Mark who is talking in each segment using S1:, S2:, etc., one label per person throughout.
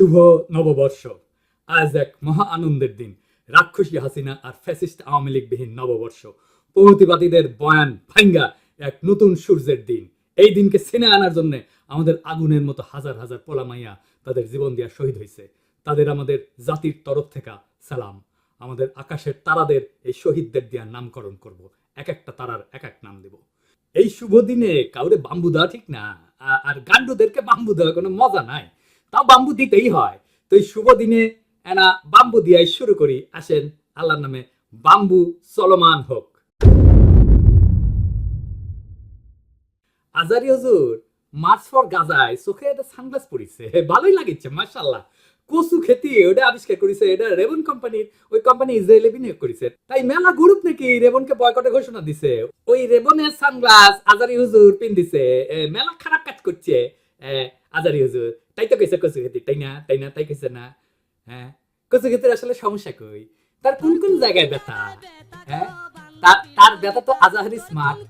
S1: শুভ নববর্ষ। আজ এক মহা আনন্দের দিন। রাক্ষসী হাসিনা আর ফ্যাসিস্ট আওয়ামী লীগবিহীন নববর্ষ। প্রগতিবাদীদের বয়ান ভাঙ্গা এক নতুন সূর্যের দিন। এই দিনকে সিনে আনার জন্য আমাদের আগুনের মতো হাজার হাজার পোলামাইয়া তাদের জীবন দিয়া শহীদ হয়েছে তাদের আমাদের জাতির তরফ থেকে সালাম। আমাদের আকাশের তারাদের এই শহীদদের দিয়া নামকরণ করব। এক একটা তারার এক এক নাম দেব। এই শুভ দিনে কাউরে বাম্বু দেওয়া ঠিক না। আর গান্ডুদেরকে বাম্বু দেওয়া কোনো মজা নাই। তাও বাম্বু দিতেই হয়। তো এই শুভ দিনে এনা বাম্বু দিয়াই শুরু করি। আসেন আল্লাহর নামে বাম্বু চলমান হোক। আজারি হজুর মার্চ ফর গাজায় চোখে সানগ্লাস পরিছে ভালোই মাশাল্লাহ কচু খেতি, ওটা আবিষ্কার করেছে এটা রেবন কোম্পানির ওই কোম্পানি ইসরায়েলে বিনিয়োগ করেছে। তাই মেলা গ্রুপ নাকি রেবনকে বয়কটের ঘোষণা দিছে। ওই রেবনের সানগ্লাস আজারি হুজুর পিন দিছে। মেলা খারাপ কাজ করছে। আজারি হুজুর তাই তো কইছে কচু খেতি তাই না? তাই না? তাই কইছে না? হ্যাঁ? কচু খেতির আসলে সমস্যা কই? তার কোন কোন জায়গায় ব্যথা? হ্যাঁ? তার ব্যথা তো আজাহারি স্মার্ট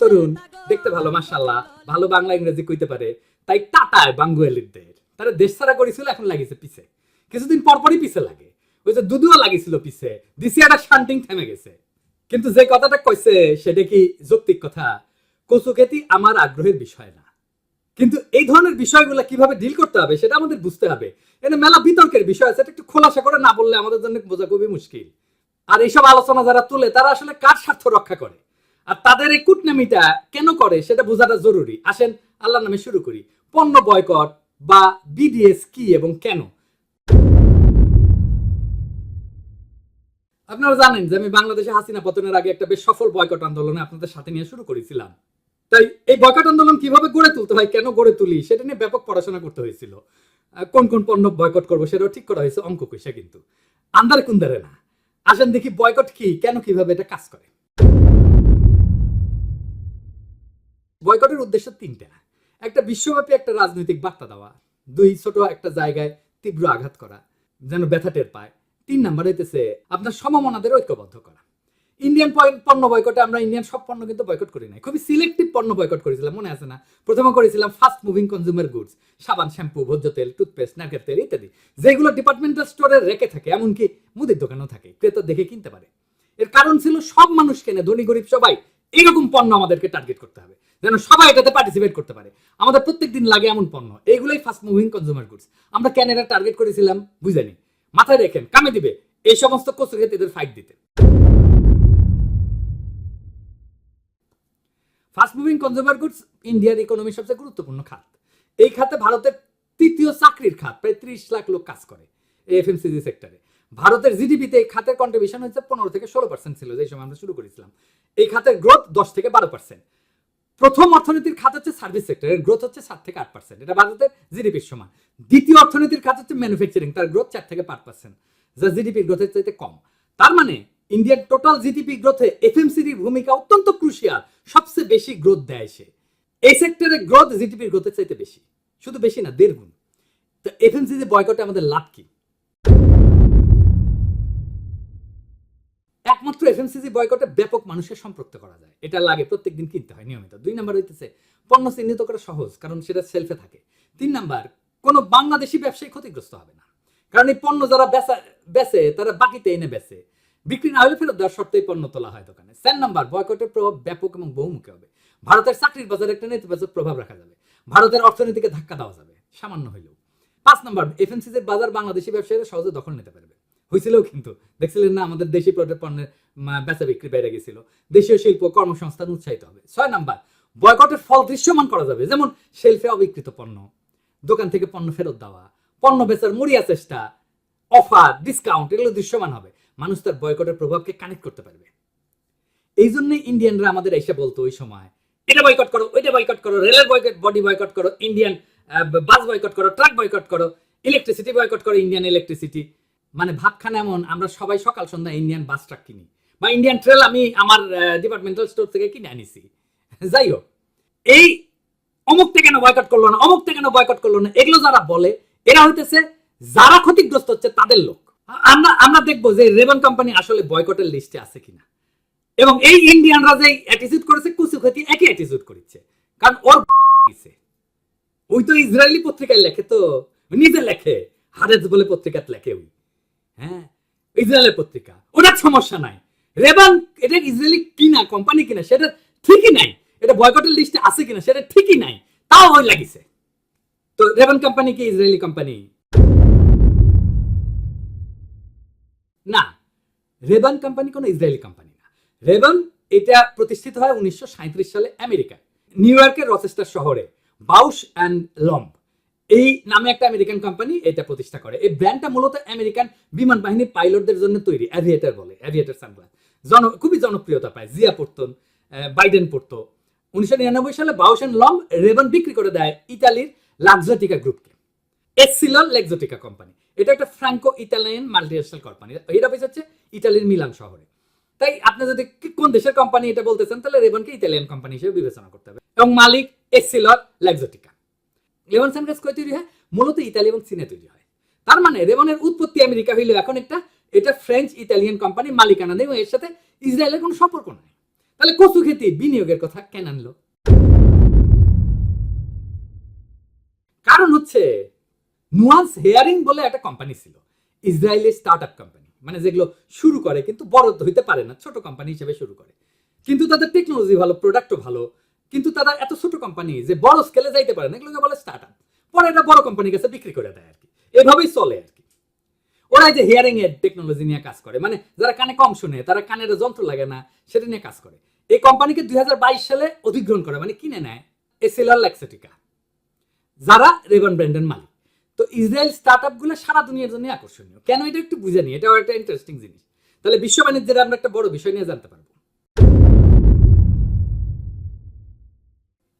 S1: তরুণ, দেখতে ভালো মাশাল্লাহ ভালো বাংলা ইংরেজি কইতে পারে। তাই টাটায় বাঙ্গুয়ালিদের। তারা দেশ ছাড়া করেছিল, এখন লাগিছে পিছে। কিছুদিন পরপরই পিছে লাগে। ওই যে দুদুও লাগিছিল পিছে। দিসিয়াটা শান্তিং থেমে গেছে। কিন্তু যে কথাটা কইছে, সেটা কি যৌক্তিক কথা? কচু খেতি আমার আগ্রহের বিষয় না। কিন্তু এই ধরনের বিষয়গুলো কীভাবে ডিল করতে হবে, সেটা আমাদের বুঝতে হবে। এটা মেলা বিতর্কের বিষয় আছে, এটা একটু খোলাসা করে না বললে আমাদের জন্য বোঝা খুবই মুশকিল। আর এইসব আলোচনা যারা তুলে, তারা আসলে কার স্বার্থ রক্ষা করে? আর তাদের এই কুটনামিটা কেন করে, সেটা বোঝাটা জরুরি। আসেন, আল্লাহর নামে শুরু করি। পণ্য বয়কট বা বিডিএস কি এবং কেন? আপনারা জানেন যে আমি বাংলাদেশে হাসিনা পতনের আগে একটা বেশ সফল বয়কট আন্দোলনে আপনাদের সাথে নিয়ে শুরু করেছিলাম। তাই এই বয়কট আন্দোলন কীভাবে গড়ে তুলতে হয়, কেন গড়ে তুলি, সেটা নিয়ে ব্যাপক পড়াশোনা করতে হয়েছিল। কোন কোন পণ্য বয়কট করব সেটাও ঠিক করা হয়েছে অঙ্ক কইসা কিন্তু। আন্দারে কুন্দারে না। আসেন দেখি বয়কট কি, কেন কীভাবে এটা কাজ করে। বয়কটের উদ্দেশ্য তিনটা। একটা বিশ্বব্যাপী একটা রাজনৈতিক বার্তা দেওয়া। দুই, ছোট একটা জায়গায় তীব্র আঘাত করা, যেন ব্যথা টের পায়। তিন নাম্বার হইতেছে, আপনার সমমনাদের ঐক্যবদ্ধ করা। ইন্ডিয়ান পয়- পণ্য বয়কটে আমরা ইন্ডিয়ান সব পণ্য কিন্তু বয়কট করি নাই। খুবই সিলেক্টিভ পণ্য বয়কট করেছিলাম, মনে আছে না? প্রথমে করেছিলাম ফাস্ট মুভিং কনজিউমার গুডস সাবান শ্যাম্পু ভোজ্য তেল টুথপেস্ট নারকেল তেল ইত্যাদি। যেগুলো ডিপার্টমেন্টাল স্টোরে রেখে থাকে, এমনকি মুদির দোকানেও থাকে, ক্রেতা দেখে কিনতে পারে। এর কারণ ছিল সব মানুষ কেনে, ধনী, গরিব সবাই এইরকম পণ্য আমাদেরকে টার্গেট করতে হবে, যেন সবাই এটাতে পার্টিসিপেট করতে পারে। আমাদের প্রত্যেক দিন লাগে এমন পণ্য এইগুলোই ফাস্ট মুভিং কনজিউমার গুডস আমরা কেন এটা টার্গেট করেছিলাম? বুঝানি মাথায় রেখেন, কামে দিবে, এই সমস্ত কচু খেতে এদের ফাইট দিতে। ফাস্ট মুভিং কনজিউমার গুডস ইন্ডিয়ার ইকোনমির সবচেয়ে গুরুত্বপূর্ণ খাত। এই খাতে ভারতের তৃতীয় চাকরির খাত, প্রায় ত্রিশ লাখ লোক কাজ করে এই এফএমসিজি সেক্টরে ভারতের জিডিপিতে এই খাতের কন্ট্রিবিউশন হচ্ছে পনেরো থেকে ষোলো পার্সেন্ট ছিল যে সময় আমরা শুরু করেছিলাম। এই খাতের গ্রোথ দশ থেকে বারো পার্সেন্ট প্রথম অর্থনীতির খাত হচ্ছে সার্ভিস সেক্টরের গ্রোথ হচ্ছে সাত থেকে আট পার্সেন্ট এটা ভারতের জিডিপির সমান। দ্বিতীয় অর্থনীতির খাত হচ্ছে ম্যানুফ্যাকচারিং তার গ্রোথ চার থেকে পাঁচ পার্সেন্ট যা জিডিপির গ্রোথের চাইতে কম। তার মানে ইন্ডিয়ার টোটাল জিডিপি গ্রোথে এফএমসিডির ভূমিকা অত্যন্ত ক্রুশিয়াল। সবচেয়ে বেশি গ্রোথ দেয় সে। এই সেক্টরে গ্রোথ জিডিপির গ্রোথের চাইতে বেশি। শুধু বেশি না, দেড় গুণ। তো এফএমসিজি বয়কটে আমাদের লাভ কি? একমাত্র এফএমসিজি বয়কটে ব্যাপক মানুষের সম্পৃক্ত করা যায়। এটা লাগে প্রত্যেকদিন কিনতে হয় নিয়মিত। দুই নাম্বার হইতেছে, পণ্য চিহ্নিত করা সহজ, কারণ সেটা সেলফে থাকে। তিন নাম্বার, কোনো বাংলাদেশি ব্যবসায়ী ক্ষতিগ্রস্ত হবে না। কারণ এই পণ্য যারা বেচা বেচে, তারা বাকিতে এনে বেচে। বিক্রি না হলে ফেরত দেওয়ার শর্তেই পণ্য তোলা হয় দোকানে। চার নাম্বার, বয়কটের প্রভাব ব্যাপক এবং বহুমুখী হবে। ভারতের চাকরির বাজারে একটা নেতিবাচক প্রভাব রাখা যাবে। ভারতের অর্থনীতিকে ধাক্কা দেওয়া যাবে, সামান্য হইলেও। পাঁচ নাম্বার এফএমসিজির বাজার বাংলাদেশি ব্যবসায়ীরা সহজে দখল নিতে পারবে। হয়েছিলও কিন্তু, দেখছিলেন না আমাদের দেশি পণ্যের বেচা বিক্রি বেড়ে গেছিল। দেশীয় শিল্প, কর্মসংস্থান উৎসাহিত হবে। ছয় নাম্বার, বয়কটের ফল দৃশ্যমান করা যাবে। যেমন শেলফে অবিকৃত পণ্য, দোকান থেকে পণ্য ফেরত দেওয়া, পণ্য বেচার মরিয়া চেষ্টা, অফার, ডিসকাউন্ট, এগুলো দৃশ্যমান হবে। মানুষ তার বয়কটের প্রভাবকে কানেক্ট করতে পারবে। এই জন্য ইন্ডিয়ানরা আমাদের এসে বলতো ওই সময়, এটা বয়কট করো, ওইটা বয়কট করো রেলের বয়কট বডি বয়কট করো ইন্ডিয়ান বাস বয়কট করো ট্রাক বয়কট করো ইলেকট্রিসিটি বয়কট করো ইন্ডিয়ান ইলেকট্রিসিটি মানে ভাবখানা এমন, আমরা সবাই সকাল সন্ধ্যা ইন্ডিয়ান বাস ট্রাক কিনি, বা ইন্ডিয়ান ট্রেল আমি আমার ডিপার্টমেন্টাল স্টোর থেকে কিনে আনিছি। যাই হোক, এই অমুকটা কেন বয়কট করল না অমুকটা কেন বয়কট করল না, এগুলো যারা বলে, এরা হইতেছে যারা ক্ষতিগ্রস্ত হচ্ছে তাদের লোক। আমরা আমরা দেখব যে রেবন কোম্পানি আসলে বয়কটের লিস্টে আছে কিনা। এবং এই ইন্ডিয়ানরা যে অ্যাটিটিউড করেছে কুচু ক্ষতি একই অ্যাটিটিউড করেছে। কারণ ওর ওই তো ইসরায়েলি পত্রিকায় লেখে তো। নিজে লেখে। হারেজ বলে পত্রিকাত লেখে ওই। হ্যাঁ? ইসরায়েলের পত্রিকা। ওটার সমস্যা নাই। রেবান, এটা ইসরায়েলি কিনা, কোম্পানি কিনা, সেটা ঠিকই নাই। এটা বয়কটের লিস্টে আছে কিনা, সেটা ঠিকই নাই। তাও ওই লাগিছে। তো রেবান কোম্পানি কি ইসরায়েলি কোম্পানি? না রেবান কোম্পানি কোনো ইসরায়েলি কোম্পানি না। রেবান এটা প্রতিষ্ঠিত হয় উনিশশো সালে আমেরিকায় নিউ ইয়র্কের রচেস্টার শহরে বাউস অ্যান্ড লম্ব এই নামে একটা আমেরিকান কোম্পানি এটা প্রতিষ্ঠা করে। এই ব্র্যান্ডটা মূলত আমেরিকান বিমান বাহিনী পাইলটদের জন্য তৈরি অ্যাভিয়েটার বলে অ্যাভিয়েটার সানগ্লাস জন, খুবই জনপ্রিয়তা পায় জিয়া পড়তো বাইডেন পড়তো। উনিশশো নিরানব্বই সালে বাউস অ্যান্ড লম্ব রেবান বিক্রি করে দেয় ইতালির লাক্সাটিকা গ্রুপকে এক্সিলন লেক্সোটিকা কোম্পানি এটা একটা ফ্রাঙ্কো ইতালিয়ান মাল্টিনেশনাল কোম্পানি এর অফিস হচ্ছে ইতালির মিলান শহরে। তাই আপনি যদি কোন দেশের কোম্পানি এটা বলতেছেন, তাহলে রেবনকে ইতালিয়ান কোম্পানি হিসেবে বিবেচনা করতে হবে। এবং মালিক এক্সিলন লেক্সোটিকা লেবন সানগ্লাস কই তৈরি হয়? মূলত ইতালি এবং চীনে তৈরি হয়। তার মানে রেবনের উৎপত্তি আমেরিকা হইলেও এখন একটা, এটা ফ্রেঞ্চ ইতালিয়ান কোম্পানি মালিকানা নেই, এবং এর সাথে ইসরায়েলের কোনো সম্পর্ক নাই। তাহলে কচু খেতে বিনিয়োগের কথা কেন আনলো? কারণ হচ্ছে নুয়ান্স হেয়ারিং বলে একটা কোম্পানি ছিল। ইসরায়েলি স্টার্ট আপ কোম্পানি মানে যেগুলো শুরু করে কিন্তু বড় হইতে পারে না, ছোট কোম্পানি হিসেবে শুরু করে। কিন্তু তাদের টেকনোলজি ভালো প্রোডাক্টও ভালো। কিন্তু তারা এত ছোট কোম্পানি যে বড় স্কেলে যাইতে পারে না, এগুলোকে বলে স্টার্ট আপ পরে এটা বড় কোম্পানির কাছে বিক্রি করে দেয় আর কি এভাবেই চলে আর কি ওরা যে হিয়ারিং এর টেকনোলজি নিয়ে কাজ করে। মানে যারা কানে কম শুনে, তারা কানের যন্ত্র লাগে না, সেটা নিয়ে কাজ করে। এই কোম্পানিকে দুই হাজার বাইশ সালে অধিগ্রহণ করে মানে কিনে নেয় এসিলার ল্যাক্সেটিকা যারা রেবন ব্র্যান্ডের মালিক। তো ইসরায়েল স্টার্টগুলো সারা দুনিয়ার জন্য আকর্ষণীয়। কেন এটা একটু বুঝে নি? এটাও একটা ইন্টারেস্টিং জিনিস। তাহলে বিশ্ব বাণিজ্যের আমরা একটা বড় বিষয় নিয়ে জানতে পারব।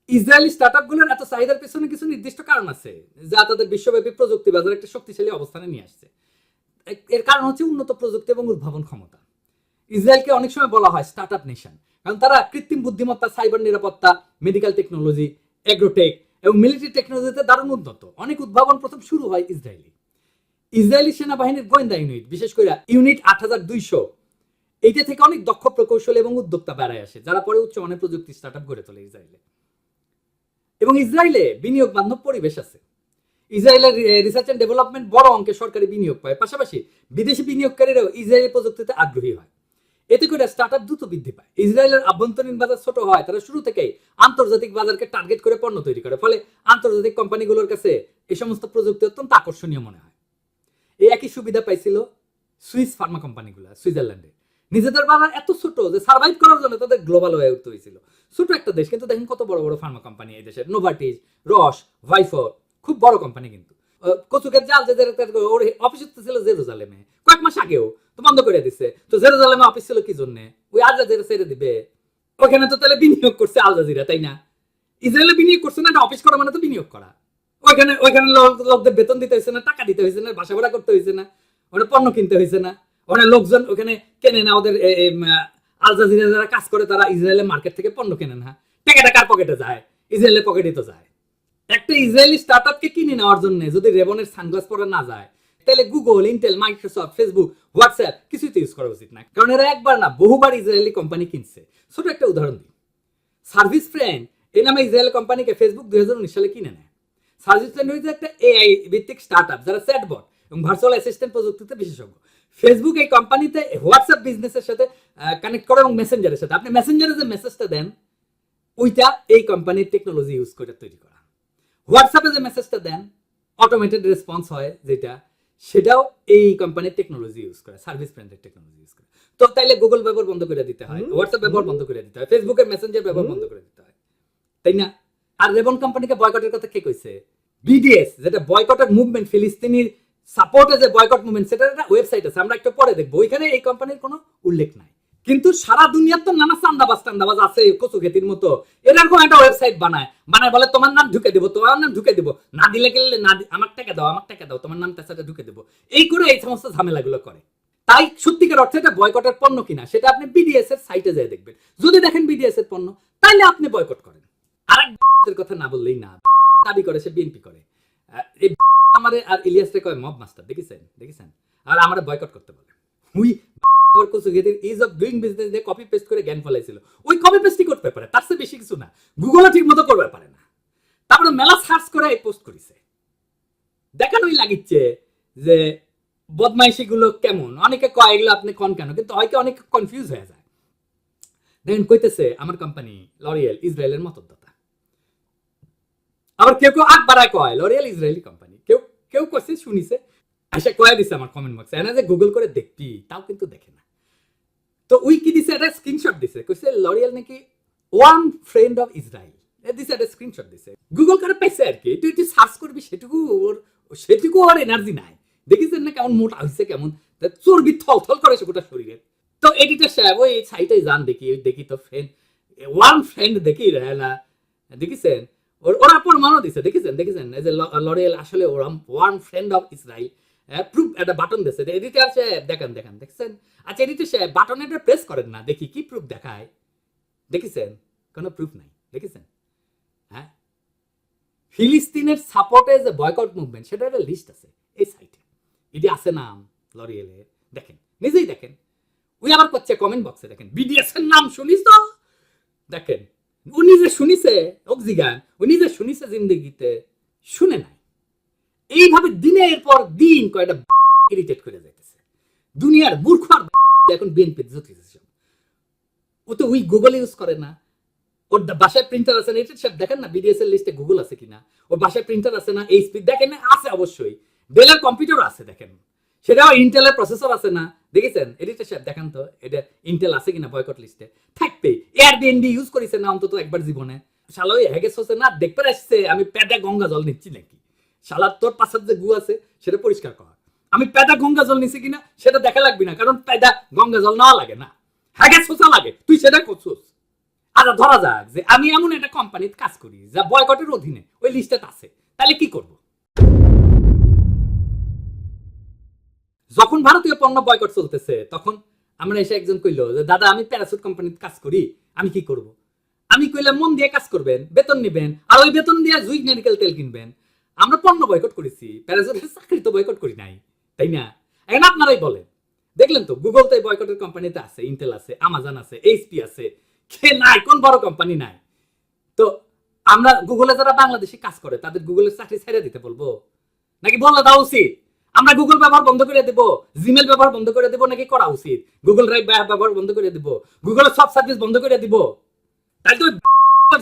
S1: ইসরায়েলি স্টার্টগুলোর এত চাহিদার পেছনে কিছু নির্দিষ্ট কারণ আছে, যা তাদের বিশ্বব্যাপী প্রযুক্তি বাজারে একটা শক্তিশালী অবস্থানে নিয়ে আসছে। এর কারণ হচ্ছে উন্নত প্রযুক্তি এবং উদ্ভাবন ক্ষমতা। ইসরায়েলকে অনেক সময় বলা হয় স্টার্ট আপ নেশন কারণ তারা কৃত্রিম বুদ্ধিমত্তা সাইবার নিরাপত্তা মেডিকেল টেকনোলজি এগ্রোটেক এবং মিলিটারি টেকনোলজিতে দারুণ উন্নত অনেক উদ্ভাবন প্রথম শুরু হয় ইসরায়েলি। ইসরায়েলি সেনাবাহিনীর গোয়েন্দা ইউনিট বিশেষ করে ইউনিট আট হাজার দুইশো। এইটা থেকে অনেক দক্ষ প্রকৌশল এবং উদ্যোক্তা বেড়ায় আসে, যারা পরে উচ্চমানের প্রযুক্তি স্টার্ট আপ গড়ে তোলে ইসরায়েলে। এবং ইসরায়েলে বিনিয়োগ বান্ধব পরিবেশ আছে। ইসরায়েলের রিসার্চ এন্ড ডেভেলপমেন্ট বড় অঙ্কে সরকারি বিনিয়োগ পায়। পাশাপাশি বিদেশি বিনিয়োগকারীরাও ইসরায়েলি প্রযুক্তিতে আগ্রহী হয়। এতে করে স্টার্ট আপ দ্রুত বৃদ্ধি পায়। ইসরায়েলের আভ্যন্তরীণ বাজার ছোট হয় তারা শুরু থেকেই আন্তর্জাতিক বাজারকে টার্গেট করে পণ্য তৈরি করে। ফলে আন্তর্জাতিক কোম্পানিগুলোর কাছে এই সমস্ত প্রযুক্তি অত্যন্ত আকর্ষণীয় মনে হয়। এই একই সুবিধা পাইছিল সুইস ফার্মা কোম্পানিগুলো, সুইজারল্যান্ডে। নিজেদের বাজার এত ছোট যে সার্ভাইভ করার জন্য তাদের গ্লোবাল হয়ে উঠতে হয়েছিল। ছোট একটা দেশ, কিন্তু দেখেন কত বড় বড় ফার্মা কোম্পানি এই দেশের। নোভাটিস রস ভাইফো খুব বড় কোম্পানি কিন্তু। কচুকের জাল যে অফিস ছিল জেরুজালেমে। কয়েক মাস আগেও তো বন্ধ করে দিছে। তো জেরুজালেমে অফিস ছিল কি জন্য? ওই আল জাজিরা ছেড়ে দিবে। ওখানে তো তাহলে বিনিয়োগ করছে আল জাজিরা, তাই না? ইসরায়েলে বিনিয়োগ করছে না অফিস করা মানে তো বিনিয়োগ করা। ওইখানে ওইখানে লোকদের বেতন দিতে হয়েছে না, টাকা দিতে হয়েছে না, বাসা ভাড়া করতে হয়েছে না, ওখানে পণ্য কিনতে হয়েছে না। ওখানে লোকজন ওখানে কেনে না ওদের আল জাজিরা যারা কাজ করে, তারা ইসরায়েলের মার্কেট থেকে পণ্য কেনে না। টাকাটা কার পকেটে যায়? ইসরায়েলের পকেটে তো যায়। একটা ইসরায়েলি স্টার্ট আপকে কিনে নেওয়ার জন্য যদি রেবনের সানগ্লাস পরে না যায় তাহলে Google Intel Microsoft Facebook WhatsApp কিছুই তো ইউজ করা উচিত না। কারণ এরা একবার না বহুবার ইসরায়েলি কোম্পানি কিনছে। ছোট একটা উদাহরণ দিই। সার্ভিস ফ্রেন্ড এই নামে ইসরায়েল কোম্পানিকে ফেসবুক দুই সালে কিনে নেয়। সার্ভিস ফ্রেন্ড হচ্ছে একটা এআই ভিত্তিক স্টার্ট আপ যারা চ্যাটবট এবং ভার্চুয়াল অ্যাসিস্ট্যান্ট প্রযুক্তিতে বিশেষজ্ঞ। ফেসবুক এই কোম্পানিতে হোয়াটসঅ্যাপ বিজনেসের সাথে কানেক্ট করে এবং মেসেঞ্জারের সাথে। আপনি মেসেঞ্জারে যে মেসেজটা দেন, ওইটা এই কোম্পানির টেকনোলজি ইউজ করে তৈরি করা। হোয়াটসঅ্যাপে যে মেসেজটা দেন অটোমেটেড রেসপন্স হয়, যেটা সেটাও এই কোম্পানির টেকনোলজি ইউজ করে সার্ভিস ব্র্যান্ডের টেকনোলজি ইউজ করে। তো তাইলে গুগল ব্যবহার বন্ধ করে দিতে হয় হোয়াটসঅ্যাপ ব্যবহার বন্ধ করে দিতে হয় ফেসবুকের মেসেঞ্জার ব্যবহার বন্ধ করে দিতে হয়। তাই না? আর রেবন কোম্পানিকে বয়কটের কথা কে কইছে? বিডিএস যেটা বয়কটের মুভমেন্ট ফিলিস্তিনির সাপোর্টে যে বয়কট মুভমেন্ট সেটা একটা ওয়েবসাইট আছে আমরা একটু পরে দেখব। ওইখানে এই কোম্পানির কোনো উল্লেখ নাই। কিন্তু সারা দুনিয়ার তো নানা চান্দাবাজ টান্দাবাজ আছে কচু খেতির মতো এরকম একটা ওয়েবসাইট বানায়। বানায় বলে, তোমার নাম ঢুকে দেবো, তোমার নাম ঢুকে দেবো। না দিলে গেলে না আমার টাকা দাও, আমার টাকা দাও, তোমার নামটা সাথে ঢুকে দেবো। এই করে এই সমস্ত ঝামেলাগুলো করে। তাই সত্যিকার অর্থে এটা বয়কটের পণ্য কিনা, সেটা আপনি বিডিএস এর সাইটে যেয়ে দেখবেন। যদি দেখেন বিডিএস এর পণ্য, তাইলে আপনি বয়কট করেন। আরেক এর কথা না বললেই না। দাবি করে, সে বিএনপি করে। এই আমারে আর ইলিয়াস কয়, মব মাস্টার, দেখেছেন? দেখেছেন? আর আমরা বয়কট করতে বলে। Who is of doing business copy paste করে জ্ঞান ফলাইছিল। ওই কপি পেস্টই করতে পারে, তার বেশি কিছু না। গুগলও ঠিক মতো করতে পারে না। তারপরে মেলা সার্চ করে এই পোস্ট করিছে। দেখানোই লাগিচ্ছে যে কেমন? অনেকে কয়, এগুলো আপনি কন কেন? কিন্তু হয়তো কনফিউজ হয়ে যায়। দেখেন কইতেছে আমার কোম্পানি লরিয়েল ইসরায়েলের মতদাতা আবার কেউ কেউ আগ বাড়ায় কয় লরিয়েল ইসরায়েলি কোম্পানি কেউ কেউ কইছে, শুনিছে। আশা কয়ে দিছে আমার কমেন্ট বক্সে যে গুগল করে দেখবি, তাও কিন্তু দেখে না। তো উই কি দিছে একটা স্ক্রিনশট দিছে কইছে লরিয়েল নাকি ওয়ান ফ্রেন্ড অফ ইসরায়েল দিছে একটা স্ক্রিনশট দিছে। গুগল করে পাইছে আর কি? তুই সার্চ করবি সেটুকু ওর সেটুকু ওর এনার্জি নাই। দেখিছেন না কেমন মোটা হয়েছে কেমন? চর্বি থল থল করে সে গোটা শরীরে তো এডিটর সাহেব ওই সাইটে যান দেখি দেখি তো ফ্রেন্ড ওয়ান ফ্রেন্ড দেখি না। দেখিছেন ওর প্রমাণও দিছে দেখেছেন দেখেছেন এই যে লরিয়েল আসলে ওরা one friend of Israel proof একটা বাটন দিছে এডিটর সাহেব দেখেন দেখেন, দেখছেন? আচ্ছা এডিটর সাহেব বাটন এটা প্রেস করেন না, দেখি কি প্রুফ দেখায়। দেখেছেন? কোনো প্রুফ নাই, দেখেছেন? হ্যাঁ? ফিলিস্তিনের সাপোর্টে যে বয়কট মুভমেন্ট সেটা একটা লিস্ট আছে, এই সাইটে এটি আছে নাম, লরিয়েলে। দেখেন, নিজেই দেখেন। ওই আবার করছে কমেন্ট বক্সে দেখেন বিডিএস এর নাম শুনিস তো? দেখেন, উনি যে শুনিছে, অক্সিগান, উনি যে শুনিছে জিন্দগিতে, শুনে নাই। এইভাবে দিনের পর দিন কয়টা ইরিটেট করে যাইতেছে। দুনিয়ার মূর্খ আর এখন বিএনপি জুতিছে ও তো ওই গুগল ইউজ করে না। ওর বাসায় প্রিন্টার আছে না, এটা সব দেখেন না বিডিএস এর লিস্টে গুগল আছে কিনা? ওর বাসায় প্রিন্টার আছে না এইচপি দেখেন না, আছে অবশ্যই। ডেলের কম্পিউটার আছে দেখেন। সেটাও ইন্টেলের প্রসেসর আছে না। দেখেছেন? এডিটর সাহেব দেখেন তো, এটা ইন্টেল আছে কিনা বয়কট লিস্টে থাকবে। এয়ারবিএনবি ইউজ করেছে না অন্তত একবার জীবনে। শালা হ্যাগেস হচ্ছে না দেখতে আসছে, আমি প্যাদা গঙ্গা জল নিচ্ছি নাকি? শালা তোর পাশার যে গু আছে, সেটা পরিষ্কার কর। আমি প্যাদা গঙ্গা জল নিছি কিনা, সেটা দেখা লাগবে না, কারণ প্যাদা গঙ্গা জল নেওয়া লাগে না। হ্যাগেস হোসা লাগে, তুই সেটা করছিস। আচ্ছা ধরা যাক যে আমি এমন একটা কোম্পানিতে কাজ করি, যা বয়কটের অধীনে, ওই লিস্টে আছে। তাহলে কি করব? যখন ভারতীয় পণ্য বয়কট চলতেছে, তখন আমরা এসে একজন কইলো যে, দাদা, আমি প্যারাসুট কোম্পানিতে কাজ করি, আমি কি করব? আমি কইলাম, মন দিয়ে কাজ করবেন, বেতন নেবেন, আর ওই বেতন দিয়ে জুই মেডিকেল তেল কিনবেন। আমরা পণ্য বয়কট করেছি প্যারাসুটের চাকরি তো বয়কট করি নাই, তাই না? এখন আপনারাই বলেন। দেখলেন তো গুগল তো বয়কটের কোম্পানিতে আছে ইন্টেল আছে আমাজন আছে এইচপি আছে, কে নাই, কোন বড় কোম্পানি নাই? তো আমরা গুগলে যারা বাংলাদেশে কাজ করে, তাদের গুগলের চাকরি ছেড়ে দিতে বলব। নাকি বললে দেওয়া উচিত? আমরা গুগল ব্যবহার বন্ধ করে দেব জিমেল ব্যবহার বন্ধ করে দেব, নাকি করা উচিত? গুগল ড্রাইভ ব্যবহার বন্ধ করে দেব গুগলের সব সার্ভিস বন্ধ করে দিব। তাই তো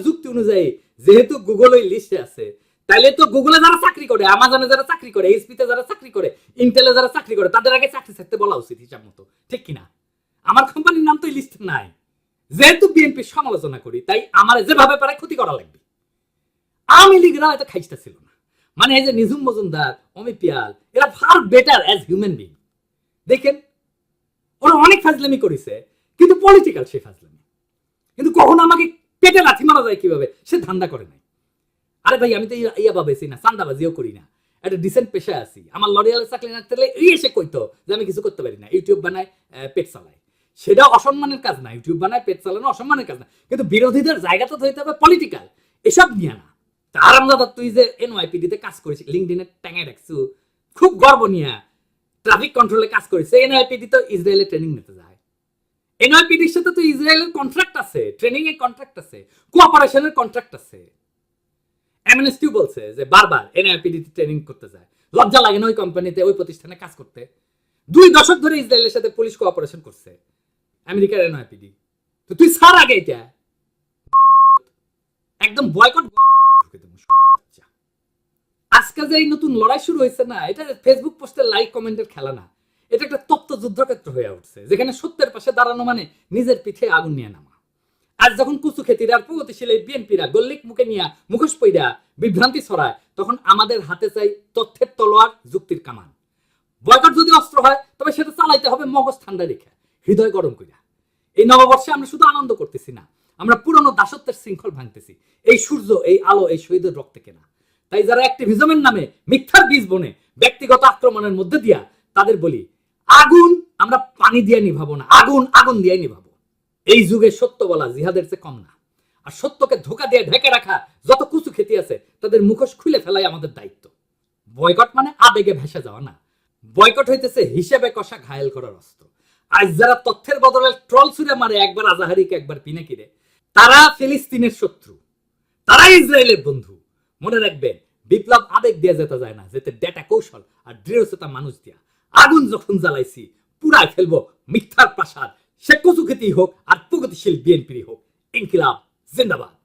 S1: যুক্তি অনুযায়ী, যেহেতু গুগল ওই লিস্টে আছে তাইলে তো গুগলে যারা চাকরি করে আমাজনে যারা চাকরি করে এইচপিতে যারা চাকরি করে ইন্টেলে যারা চাকরি করে, তাদের আগে চাকরি ছাড়তে বলা উচিত হিসাব মতো। ঠিক কিনা? আমার কোম্পানির নাম তো লিস্টে নাই। যেহেতু বিএনপি সমালোচনা করি, তাই আমার যেভাবে পারে ক্ষতি করা লাগবে। আওয়ামী লীগরা এত খাইস্তা ছিল না। মানে এই যে নিঝুম মজুমদার, অমিত পিয়াল, এরা far better as human being দেখেন, ওরা অনেক ফাজলামি করেছে, কিন্তু পলিটিক্যাল সে ফাজলামি। কিন্তু কখনো আমাকে পেটে লাথি মারা যায় কীভাবে, সে ধান্দা করে নাই। আরে ভাই, আমি তো ইয়া- ভাবেছি না, চান্দাবাজিও করি না। একটা ডিসেন্ট পেশায় আছি। আমার লরিয়ালের চাকরি না থাকলে এই এসে কইতো যে আমি কিছু করতে পারি না। ইউটিউব বানায় পেট চালায়। সেটা অসম্মানের কাজ না। ইউটিউব বানায়, পেট চালানো অসম্মানের কাজ না। কিন্তু বিরোধীদের জায়গা তো ধরতে হবে পলিটিক্যাল এসব নিয়ে না। তা আরামদাদা তুই যে এনওয়াইপিডি তে কাজ করিস লিঙ্কডিনে ট্যাঙে রাখছু খুব গর্ব নিয়ে ট্রাফিক কন্ট্রোলে কাজ করিস। এনওয়াইপিডি তো ইসরায়েলে ট্রেনিং নিতে যায়। এনওয়াইপিডির সাথে তো ইসরায়েলের কন্ট্রাক্ট আছে। ট্রেনিং এর কন্ট্রাক্ট আছে। কোঅপারেশনের কন্ট্রাক্ট আছে। এমএনএসটিও বলছে যে বারবার এনআইপিডি ট্রেনিং করতে যায়। লজ্জা লাগে না ওই কোম্পানিতে ওই প্রতিষ্ঠানে কাজ করতে। দুই দশক ধরে ইসরায়েলের সাথে পুলিশ কোঅপারেশন করছে। আমেরিকার এনআইপিডি তো তুই সার আগে এটা। একদম বয়কট আজকে যে এই নতুন লড়াই শুরু হয়েছে না, এটা ফেসবুক পোস্টের লাইক কমেন্টের খেলা না। এটা একটা তপ্ত যুদ্ধক্ষেত্র হয়ে উঠছে, যেখানে সত্যের পাশে দাঁড়ানো মানে নিজের পিঠে আগুন নিয়ে নামা। আজ যখন কুচু খেতিরা আর প্রগতিশীল এই বিএনপিরা গল্লিক মুখে নিয়ে মুখোশ পইরা বিভ্রান্তি ছড়ায়, তখন আমাদের হাতে চাই তথ্যের তলোয়ার, যুক্তির কামান। বয়কট যদি অস্ত্র হয়, তবে সেটা চালাইতে হবে মগজ ঠান্ডা রেখে, হৃদয় গরম কইরা। এই নববর্ষে আমরা শুধু আনন্দ করতেছি না, আমরা পুরনো দাসত্বের শৃঙ্খল ভাঙতেছি। এই সূর্য, এই আলো, এই শহীদের রক্তে কেনা। তাই যারা অ্যাক্টিভিজমের নামে মিথ্যার বীজ বনে ব্যক্তিগত আক্রমণের মধ্যে দিয়া তাদের বলি, আগুন আমরা পানি দিয়ে নিভাবো না, আগুন আগুন দিয়ে নিভাবো। এই যুগে সত্য বলা জিহাদের চেয়ে কম না। আর সত্যকে ধোকা দিয়ে ঢেকে রাখা যত কুচু খেতি আছে, তাদের মুখোশ খুলে ফেলাই আমাদের দায়িত্ব। বয়কট মানে আবেগে ভেসে যাওয়া না। বয়কট হইতেছে হিসেবে কষা ঘায়েল করার অস্ত্র। আজ যারা তথ্যের বদলে ট্রল ছুড়ে মারে একবার আজাহারিকে, একবার পিনাকিরে, তারা ফিলিস্তিনের শত্রু। তারা ইসরায়েলের বন্ধু। মনে রাখবেন, বিপ্লব আবেগ দিয়ে যেতে যায় না যেতে ডেটা কৌশল আর দৃঢ়চেতা মানুষ দিয়া। আগুন যখন জ্বালাইছি পুরাই ফেলব মিথ্যার প্রাসাদ। সে কচু খেতেই হোক আর প্রগতিশীল বিএনপিরই হোক। ইনকিলাব জিন্দাবাদ।